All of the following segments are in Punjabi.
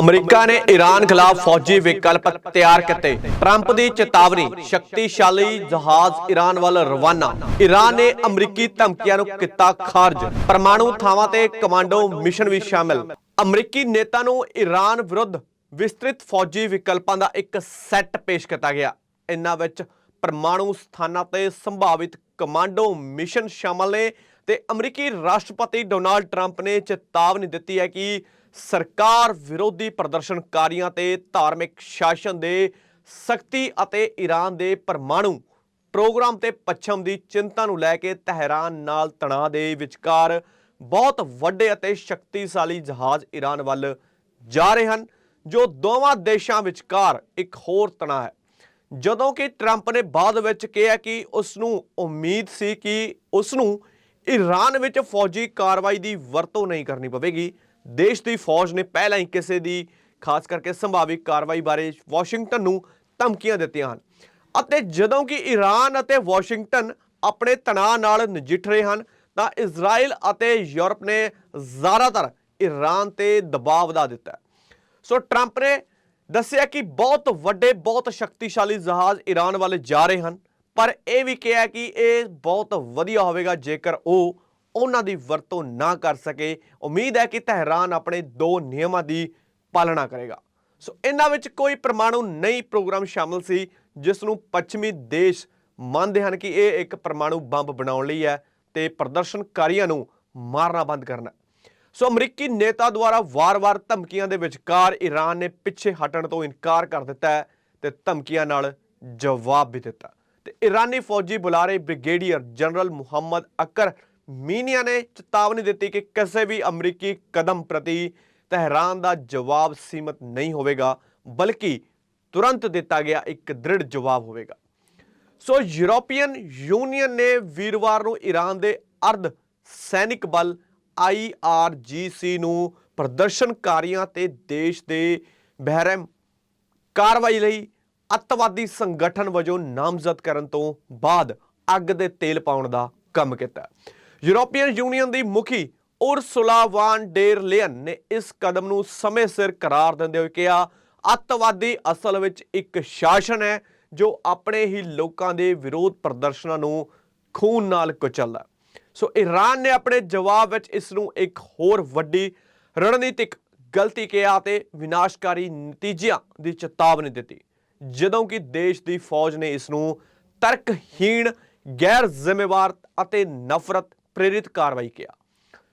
ਅਮਰੀਕਾ ਨੇ ਈਰਾਨ ਖਿਲਾਫ ਫੌਜੀ ਵਿਕਲਪ ਤਿਆਰ ਕੀਤੇ। ਟਰੰਪ ਦੀ ਚੇਤਾਵਨੀ, ਸ਼ਕਤੀਸ਼ਾਲੀ ਜਹਾਜ਼ ਈਰਾਨ ਵੱਲ ਰਵਾਨਾ। ਈਰਾਨ ਨੇ ਅਮਰੀਕੀ ਧਮਕੀਆਂ ਨੂੰ ਕੀਤਾ ਖਾਰਜ। ਪਰਮਾਣੂ ਥਾਵਾਂ ਤੇ ਕਮਾਂਡੋ ਮਿਸ਼ਨ ਵੀ ਸ਼ਾਮਿਲ। ਅਮਰੀਕੀ ਨੇਤਾ ਨੂੰ ਈਰਾਨ ਵਿਰੁੱਧ ਵਿਸਤ੍ਰਿਤ ਫੌਜੀ ਵਿਕਲਪਾਂ ਦਾ ਇੱਕ ਸੈੱਟ ਪੇਸ਼ ਕੀਤਾ ਗਿਆ। ਇਨ੍ਹਾਂ ਵਿੱਚ ਪਰਮਾਣੂ ਸਥਾਨਾਂ ਤੇ ਸੰਭਾਵਿਤ ਕਮਾਂਡੋ ਮਿਸ਼ਨ ਸ਼ਾਮਲ ਨੇ ਤੇ ਅਮਰੀਕੀ ਰਾਸ਼ਟਰਪਤੀ ਡੋਨਾਲਡ ਟਰੰਪ ਨੇ ਚੇਤਾਵਨੀ ਦਿੱਤੀ ਹੈ ਕਿ ਸਰਕਾਰ ਵਿਰੋਧੀ ਪ੍ਰਦਰਸ਼ਨਕਾਰੀਆਂ ਤੇ ਧਾਰਮਿਕ ਸ਼ਾਸਨ ਦੇ ਸਖਤੀ ਅਤੇ ਈਰਾਨ ਦੇ ਪਰਮਾਣੂ ਪ੍ਰੋਗਰਾਮ ਤੇ ਪੱਛਮ ਦੀ ਚਿੰਤਾ ਨੂੰ ਲੈ ਕੇ ਤਹਿਰਾਨ ਨਾਲ ਤਣਾਅ ਦੇ ਵਿਚਕਾਰ ਬਹੁਤ ਵੱਡੇ ਅਤੇ ਸ਼ਕਤੀਸ਼ਾਲੀ ਜਹਾਜ਼ ਈਰਾਨ ਵੱਲ ਜਾ ਰਹੇ ਹਨ, ਜੋ ਦੋਵਾਂ ਦੇਸ਼ਾਂ ਵਿਚਕਾਰ ਇੱਕ ਹੋਰ ਤਣਾਅ ਹੈ। ਜਦੋਂ ਕਿ ਟਰੰਪ ਨੇ ਬਾਅਦ ਵਿੱਚ ਕਿਹਾ ਕਿ ਉਸ ਨੂੰ ਉਮੀਦ ਸੀ ਕਿ ਉਸ ਨੂੰ ਈਰਾਨ ਵਿੱਚ ਫੌਜੀ ਕਾਰਵਾਈ ਦੀ ਵਰਤੋਂ ਨਹੀਂ ਕਰਨੀ ਪਵੇਗੀ ਦੇਸ਼ ਦੀ ਫੌਜ ਨੇ ਪਹਿਲਾਂ ਹੀ ਕਿਸੇ ਦੀ, ਖਾਸ ਕਰਕੇ ਸੰਭਾਵਿਕ ਕਾਰਵਾਈ ਬਾਰੇ ਵਾਸ਼ਿੰਗਟਨ ਨੂੰ ਧਮਕੀਆਂ ਦਿੱਤੀਆਂ ਹਨ। ਅਤੇ ਜਦੋਂ ਕਿ ਈਰਾਨ ਅਤੇ ਵਾਸ਼ਿੰਗਟਨ ਆਪਣੇ ਤਣਾਅ ਨਾਲ ਨਜਿੱਠ ਰਹੇ ਹਨ, ਤਾਂ ਇਜ਼ਰਾਈਲ ਅਤੇ ਯੂਰਪ ਨੇ ਜ਼ਿਆਦਾਤਰ ਈਰਾਨ ਤੇ ਦਬਾਅ ਵਧਾ ਦਿੱਤਾ। ਸੋ ਟਰੰਪ ਨੇ ਦੱਸਿਆ ਕਿ ਬਹੁਤ ਵੱਡੇ, ਬਹੁਤ ਸ਼ਕਤੀਸ਼ਾਲੀ ਜਹਾਜ਼ ਈਰਾਨ ਵੱਲ ਜਾ ਰਹੇ ਹਨ, ਪਰ ਇਹ ਵੀ ਕਿਹਾ ਕਿ ਇਹ ਬਹੁਤ ਵਧੀਆ ਹੋਵੇਗਾ ਜੇਕਰ ਉਹ ਉਹਨਾਂ ਦੀ ਵਰਤੋਂ ਨਾ ਕਰ ਸਕੇ। ਉਮੀਦ ਹੈ ਕਿ ਤਹਿਰਾਨ ਆਪਣੇ ਦੋ ਨਿਯਮਾਂ ਦੀ ਪਾਲਣਾ ਕਰੇਗਾ। ਸੋ ਇਹਨਾਂ ਵਿੱਚ ਕੋਈ ਪਰਮਾਣੂ ਨਹੀਂ ਪ੍ਰੋਗਰਾਮ ਸ਼ਾਮਲ ਸੀ, ਜਿਸ ਨੂੰ ਪੱਛਮੀ ਦੇਸ਼ ਮੰਨਦੇ ਹਨ ਕਿ ਇਹ ਇੱਕ ਪਰਮਾਣੂ ਬੰਬ ਬਣਾਉਣ ਲਈ ਹੈ ਤੇ ਪ੍ਰਦਰਸ਼ਨਕਾਰੀਆਂ ਨੂੰ ਮਾਰਨਾ ਬੰਦ ਕਰਨਾ। ਸੋ ਅਮਰੀਕੀ ਨੇਤਾ ਦੁਆਰਾ ਵਾਰ-ਵਾਰ ਧਮਕੀਆਂ ਦੇ ਵਿਚਕਾਰ ਈਰਾਨ ਨੇ ਪਿੱਛੇ ਹਟਣ ਤੋਂ ਇਨਕਾਰ ਕਰ ਦਿੱਤਾ ਹੈ ਤੇ ਧਮਕੀਆਂ ਨਾਲ ਜਵਾਬ ਵੀ ਦਿੱਤਾ। ਤੇ ਈਰਾਨੀ ਫੌਜੀ ਬੁਲਾਰੇ ਬ੍ਰਿਗੇਡੀਅਰ ਜਨਰਲ ਮੁਹੰਮਦ ਅਕਰ ਮੀਨੀਆ ਨੇ ਚੇਤਾਵਨੀ ਦਿੱਤੀ ਕਿ ਕਿਸੇ ਵੀ ਅਮਰੀਕੀ ਕਦਮ ਪ੍ਰਤੀ ਤਹਿਰਾਨ ਦਾ ਜਵਾਬ ਸੀਮਤ ਨਹੀਂ ਹੋਵੇਗਾ, ਬਲਕਿ ਤੁਰੰਤ ਦਿੱਤਾ ਗਿਆ ਇੱਕ ਦ੍ਰਿੜ ਜਵਾਬ ਹੋਵੇਗਾ। ਸੋ ਯੂਰੋਪੀਅਨ ਯੂਨੀਅਨ ਨੇ ਵੀਰਵਾਰ ਨੂੰ ਈਰਾਨ ਦੇ ਅਰਧ ਸੈਨਿਕ ਬਲ IRGC ਨੂੰ ਪ੍ਰਦਰਸ਼ਨਕਾਰੀਆਂ ਤੇ ਦੇਸ਼ ਦੇ ਬਹਿਰਮ ਕਾਰਵਾਈ ਲਈ ਅੱਤਵਾਦੀ ਸੰਗਠਨ ਵਜੋਂ ਨਾਮਜ਼ਦ ਕਰਨ ਤੋਂ ਬਾਅਦ ਅੱਗ ਦੇ ਤੇਲ ਪਾਉਣ ਦਾ ਕੰਮ ਕੀਤਾ। ਯੂਰੋਪੀਅਨ ਯੂਨੀਅਨ ਦੀ ਮੁਖੀ ਉਰਸੁਲਾ ਵਾਨ ਡੇਰ ਲੀਅਨ ਨੇ ਇਸ ਕਦਮ ਨੂੰ ਸਮੇਂ ਸਿਰ ਕਰਾਰ ਦਿੰਦੇ ਹੋਏ ਕਿਹਾ, ਅੱਤਵਾਦੀ ਅਸਲ ਵਿੱਚ ਇੱਕ ਸ਼ਾਸਨ ਹੈ, ਜੋ ਆਪਣੇ ਹੀ ਲੋਕਾਂ ਦੇ ਵਿਰੋਧ ਪ੍ਰਦਰਸ਼ਨਾਂ ਨੂੰ ਖੂਨ ਨਾਲ ਕੁਚਲਦਾ ਸੋ ਈਰਾਨ ਨੇ ਆਪਣੇ ਜਵਾਬ ਵਿੱਚ ਇਸ ਨੂੰ ਇੱਕ ਹੋਰ ਵੱਡੀ ਰਣਨੀਤਿਕ ਗਲਤੀ ਕਿਹਾ ਤੇ ਵਿਨਾਸ਼ਕਾਰੀ ਨਤੀਜਿਆਂ ਦੀ ਚੇਤਾਵਨੀ ਦਿੱਤੀ, ਜਦੋਂ ਕਿ ਦੇਸ਼ ਦੀ ਫੌਜ ਨੇ ਇਸ ਨੂੰ ਤਰਕਹੀਣ, ਗੈਰ ਜ਼ਿੰਮੇਵਾਰ ਅਤੇ ਨਫ਼ਰਤ ਪ੍ਰੇਰਿਤ ਕਾਰਵਾਈ ਕਿਹਾ।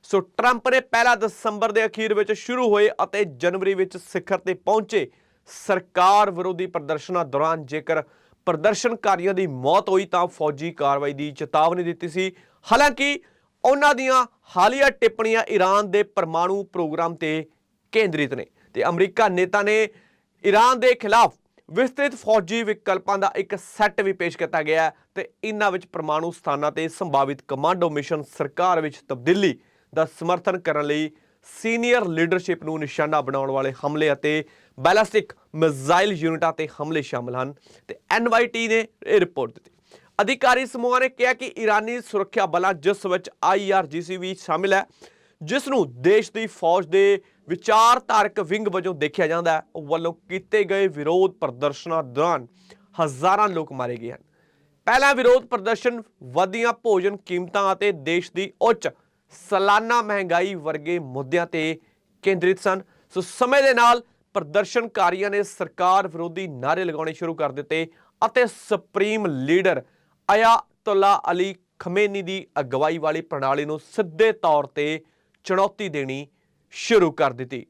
ਸੋ ਟਰੰਪ ਨੇ ਪਹਿਲਾ ਦਸੰਬਰ ਦੇ ਅਖੀਰ ਵਿੱਚ ਸ਼ੁਰੂ ਹੋਏ ਅਤੇ ਜਨਵਰੀ ਵਿੱਚ ਸਿਖਰ ਤੇ ਪਹੁੰਚੇ ਸਰਕਾਰ ਵਿਰੋਧੀ ਪ੍ਰਦਰਸ਼ਨਾਂ ਦੌਰਾਨ ਜੇਕਰ ਪ੍ਰਦਰਸ਼ਨਕਾਰੀਆਂ ਦੀ ਮੌਤ ਹੋਈ ਤਾਂ ਫੌਜੀ ਕਾਰਵਾਈ ਦੀ ਚੇਤਾਵਨੀ ਦਿੱਤੀ ਸੀ। ਹਾਲਾਂਕਿ ਉਹਨਾਂ ਦੀਆਂ ਹਾਲੀਆ ਟਿੱਪਣੀਆਂ ਈਰਾਨ ਦੇ ਪਰਮਾਣੂ ਪ੍ਰੋਗਰਾਮ ਤੇ ਕੇਂਦਰਿਤ ਨੇ ਤੇ ਅਮਰੀਕਾ ਨੇਤਾ ਨੇ ਈਰਾਨ ਦੇ ਖਿਲਾਫ ਵਿਸਤ੍ਰਿਤ ਫੌਜੀ ਵਿਕਲਪਾਂ ਦਾ ਇੱਕ ਸੈੱਟ ਵੀ ਪੇਸ਼ ਕੀਤਾ ਗਿਆ ਹੈ ਤੇ ਇਹਨਾਂ ਵਿੱਚ ਪਰਮਾਣੂ ਸਥਾਨਾਂ ਤੇ ਸੰਭਾਵਿਤ ਕਮਾਂਡੋ ਮਿਸ਼ਨ ਸਰਕਾਰ ਵਿੱਚ ਤਬਦੀਲੀ ਦਾ ਸਮਰਥਨ ਕਰਨ ਲਈ ਸੀਨੀਅਰ ਲੀਡਰਸ਼ਿਪ ਨੂੰ ਨਿਸ਼ਾਨਾ ਬਣਾਉਣ ਵਾਲੇ ਹਮਲੇ ਅਤੇ ਬੈਲਿਸਟਿਕ ਮਿਜ਼ਾਈਲ ਯੂਨਿਟਾਂ ਤੇ ਹਮਲੇ ਸ਼ਾਮਲ ਹਨ ਤੇ ਐਨਵਾਈਟੀ ਨੇ ਇਹ ਰਿਪੋਰਟ ਦਿੱਤੀ। ਅਧਿਕਾਰੀ ਸਮੂਹਾਂ ਨੇ ਕਿਹਾ ਕਿ ਈਰਾਨੀ ਸੁਰੱਖਿਆ ਬਲਾਂ ਜਿਸ ਵਿੱਚ ਆਈਆਰਜੀਸੀ ਵੀ ਸ਼ਾਮਿਲ ਹੈ ਜਿਸ ਨੂੰ ਦੇਸ਼ ਦੀ ਫੌਜ ਦੇ ਵਿਚਾਰਧਾਰਕ ਵਿੰਗ ਵਜੋਂ ਦੇਖਿਆ ਜਾਂਦਾ ਹੈ, ਉਹ ਵੱਲੋਂ ਕੀਤੇ ਗਏ ਵਿਰੋਧ ਪ੍ਰਦਰਸ਼ਨਾਂ ਦੌਰਾਨ ਹਜ਼ਾਰਾਂ ਲੋਕ ਮਾਰੇ ਗਏ ਹਨ। ਪਹਿਲਾ ਵਿਰੋਧ ਪ੍ਰਦਰਸ਼ਨ ਵਧੀਆਂ ਭੋਜਨ ਕੀਮਤਾਂ ਅਤੇ ਦੇਸ਼ ਦੀ ਉੱਚ ਸਾਲਾਨਾ ਮਹਿੰਗਾਈ ਵਰਗੇ ਮੁੱਦਿਆਂ ਤੇ ਕੇਂਦਰਿਤ ਸਨ। ਸੋ ਸਮੇਂ ਦੇ ਨਾਲ ਪ੍ਰਦਰਸ਼ਨਕਾਰੀਆਂ ਨੇ ਸਰਕਾਰ ਵਿਰੋਧੀ ਨਾਅਰੇ ਲਗਾਉਣੇ ਸ਼ੁਰੂ ਕਰ ਦਿੱਤੇ ਅਤੇ supreme leader Ayatollah Ali Khamenei ਦੀ ਅਗਵਾਈ ਵਾਲੀ ਪ੍ਰਣਾਲੀ ਨੂੰ ਸਿੱਧੇ ਤੌਰ ਤੇ ਚੁਣੌਤੀ ਦੇਣੀ ਸ਼ੁਰੂ ਕਰ ਦਿੱਤੀ।